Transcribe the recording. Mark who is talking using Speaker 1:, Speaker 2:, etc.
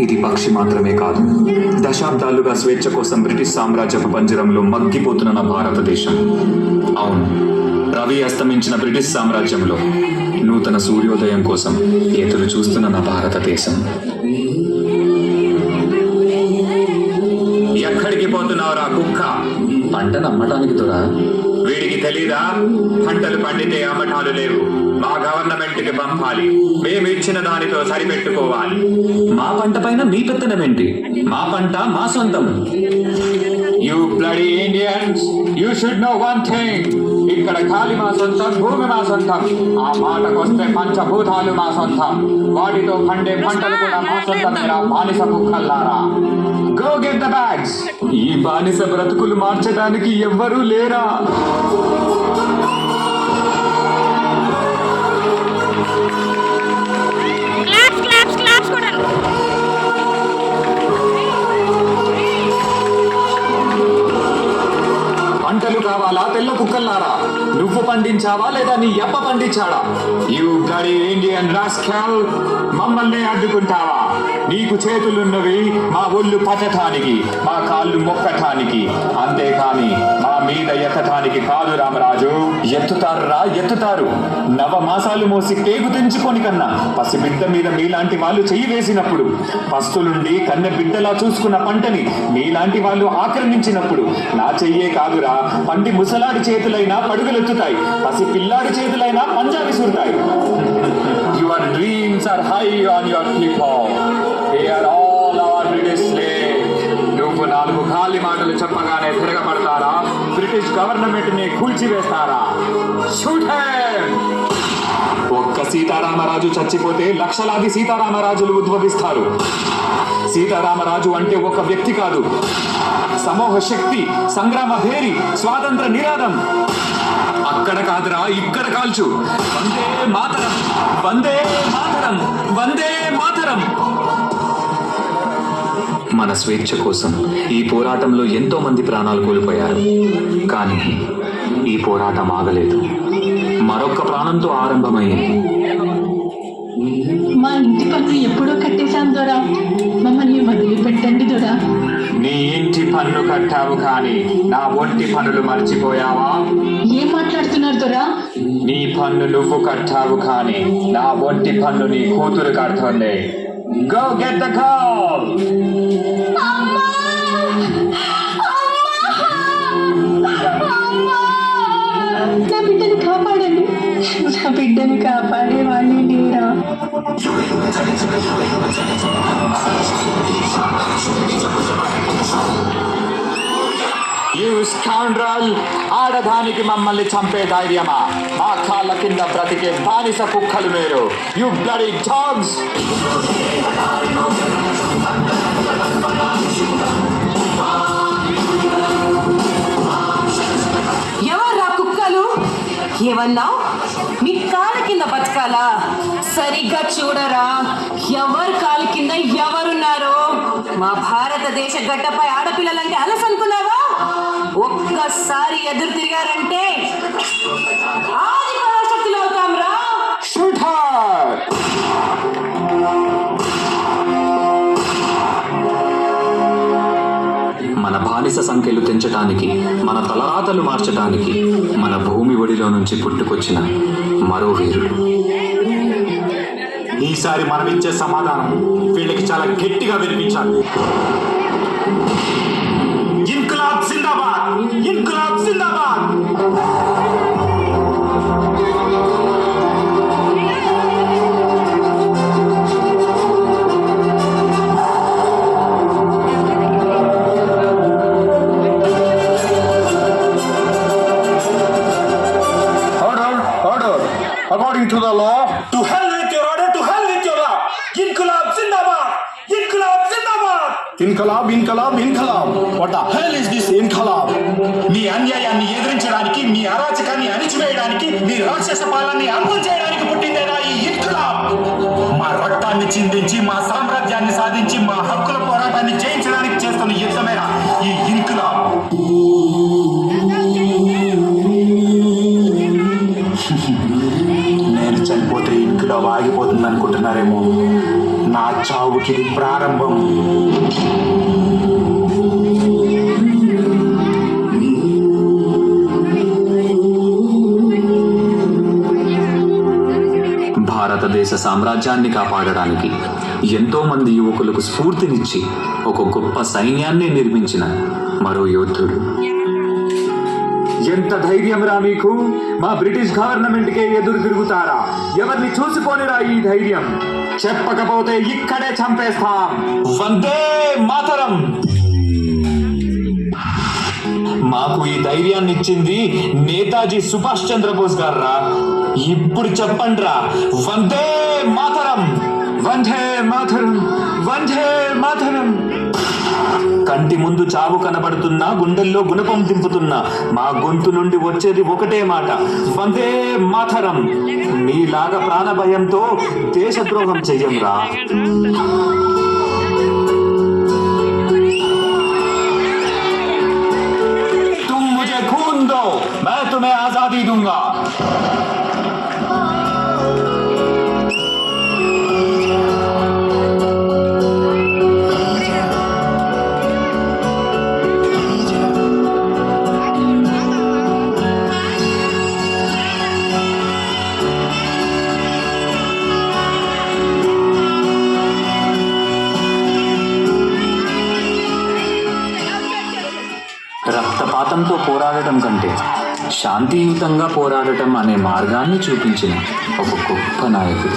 Speaker 1: ఇది పక్షి మాత్రమే కాదు. దశాబ్దాలుగా స్వేచ్ఛ కోసం బ్రిటిష్ సామ్రాజ్యపు పంజరంలో మగ్గిపోతున్న నా భారతదేశం. అవును రవి అస్తమించిన బ్రిటిష్ సామ్రాజ్యంలో నూతన సూర్యోదయం కోసం ఎదురు చూస్తున్న నా భారతదేశం. ఎక్కడికి పోతున్నావురా కుక్క? పంట నమ్మటానికి దొరా వీడికి తెలీదా? పంటలు పండితే అమ్మటాలు లేవు. గవర్నమెంట్కి పంపాలి. మేము ఇచ్చిన దానితో సరిపెట్టుకోవాలి. మా పంట పైన మీ పెత్తనమేంటి మా పంట మా సొంతం. You bloody Indians you should know one thing ఇక్కడ గాలి మా సొంతం భూమి మా సొంతం. ఆ మాటకొస్తే పంచభూతాలు మా సొంతం. వాటితో పండే పంటలు కూడా మా సొంతమేరా బానిస కుక్కల్లారా? గో గెట్ ద బ్యాగ్స్ ఈ బానిస బ్రతుకులు మార్చడానికి ఎవ్వరూ లేరా? కావాలా? తెల్ల కుక్కల్లారా? నువ్వు పండించావా లేదా నీ అప్ప పండించాడా? యు బ్లడీ ఇండియన్ రాస్కల్ మమ్మల్ని అడ్డుకుంటావా? నీకు చేతులున్నవి మా ఒళ్ళు పట్టటానికి మా కాళ్ళు మొక్కటానికి. అంతేకాని మా మీద ఎత్తటానికి కాదు రామరాజు. ఎత్తుతారు రా ఎత్తుతారు. నవ మాసాలు మోసి పేగు తెంచుకొని కన్నా పసిబిడ్డ మీద మీలాంటి వాళ్ళు చెయ్యి వేసినప్పుడు పస్తులుండి కన్నె బిడ్డలా చూసుకున్న పంటని మీలాంటి వాళ్ళు ఆక్రమించినప్పుడు నా చెయ్యే కాదురా పంది ముసలాడి చేతులైనా పడుగులెత్తుతాయి. పసి పిల్లాడి చేతులైనా పంజా విసురుతాయి. Your dreams are high on your people they are all our British నువ్వు నాలుగు ఖాళీ మాటలు చెప్పగానే తిరగబడతారా? బ్రిటిష్ గవర్నమెంట్ని కూల్చివేస్తారా? షూట్ సీతారామరాజు చచ్చిపోతే లక్షలాది సీతారామరాజులు ఉద్భవిస్తారు. సీతారామరాజు అంటే ఒక వ్యక్తి కాదు. సమూహ శక్తి సంగ్రామ భేరి స్వాతంత్ర నిరాదం. అక్కడ కాదురా ఇక్కడ కాల్చు. వందే మాతరం వందే మాతరం వందే మాతరం. మన స్వేచ్ఛ కోసం ఈ పోరాటంలో ఎంతో మంది ప్రాణాలు కోల్పోయారు. కానీ ఈ పోరాటం ఆగలేదు. మరొక ప్రాణంతో ఆరంభమైంది.
Speaker 2: మా ఇంటి పన్ను ఎప్పుడో కట్టేశాం దొరా. మమ్మల్ని వదిలిపెట్టండి దొరా.
Speaker 1: నీ ఇంటి పన్ను కట్టావు కానీ నా ఒంటి పనులు మర్చిపోయావా?
Speaker 2: ఏం మాట్లాడుతున్నారు దొరా?
Speaker 1: నీ పన్ను నువ్వు కట్టావు కానీ నా ఒంటి పన్ను నీ కూతురు కడుతుంది.
Speaker 2: Go get the call
Speaker 1: you scoundrel ఆడదానికి మమ్మల్ని చంపే ధైర్యమా? మా కాళ్ళ కింద బ్రతికే బానిస కుక్కలు మీరు. యు బ్లడీ డాగ్స్
Speaker 3: ఎవర్రా కుక్కలు? ఏమన్నా మీ కాళ్ళ కింద బతకాలా? సరిగ్గా చూడరా. ఎవరు కాళ్ళ కింద ఎవరున్నారో? మా భారతదేశ గడ్డపై ఆడపిల్లలంటే అలసనుకున్నావా? ఒక్కసారి ఎదురు తిరిగారంటే
Speaker 1: సంఖ్యలు తెంచటానికి మన తలరాతలు మార్చటానికి మన భూమి ఒడిలో నుంచి పుట్టుకొచ్చిన మరో వీరుడు.
Speaker 4: ఈసారి మనం ఇచ్చే సమాధానం వీళ్ళకి చాలా గట్టిగా వినిపించాలి. ఇన్కులాబ్ జిందాబాద్! ఇన్కులాబ్ జిందాబాద్! ఇన్కలాబ్ ఇన్కలాబ్
Speaker 5: ఇన్కలాబ్. వాట్ హెల్ ఇస్ దిస్ ఇన్కలాబ్?
Speaker 4: మీ అన్యాయాన్ని ఎదిరించడానికి మీ అరాచకాన్ని అణిచివేయడానికి మీ రాక్షస పాలనని అంతం చేయడానికి పుట్టిందేనా ఈ ఇన్కలాబ్? మా రక్తాన్ని చిందించి మా సామ్రాజ్యాన్ని సాధించి మా హక్కుల పోరాటాన్ని జయించడానికి చేస్తున్న యుద్ధమేనా ఈ ఇన్కలాబ్? నేను చనిపోతే ఇన్కలాబ్ ఆగిపోతుంది అనుకుంటున్నారేమో నా చావుకి ప్రారంభం.
Speaker 1: భారతదేశ సామ్రాజ్యాన్ని కాపాడడానికి ఎంతో మంది యువకులకు స్ఫూర్తినిచ్చి ఒక గొప్ప సైన్యాన్ని నిర్మించిన మరో యోధుడు ఎంత ధైర్యం రా మీకు? మా బ్రిటిష్ గవర్నమెంట్కే ఎదురు తిరుగుతారా? ఎవరిని చూసిపోనిరా ఈ ధైర్యం? చెప్పకపోతే ఇక్కడే చంపేస్తాం. వందే మాతరం! మాకు ఈ ధైర్యాన్ని ఇచ్చింది నేతాజీ సుభాష్ చంద్రబోస్ గారు ఇప్పుడు చెప్పండి రా వందే మాతరం! వందే మాతరం! వందే మాతరం! కంటి ముందు చావు కనబడుతున్నా గుండెల్లో గుణపం దింపుతున్నా మా గొంతు నుండి వచ్చేది ఒకటే మాట వందే మాతరం మీలాగా ప్రాణ భయంతో దేశద్రోహం చెయ్యంరా तुम मुझे खून दो मैं तुम्हें आजादी दूंगा పోరాడటం కంటే శాంతియుతంగా పోరాడటం అనే మార్గాన్ని చూపించిన ఒక గొప్ప నాయకుడు.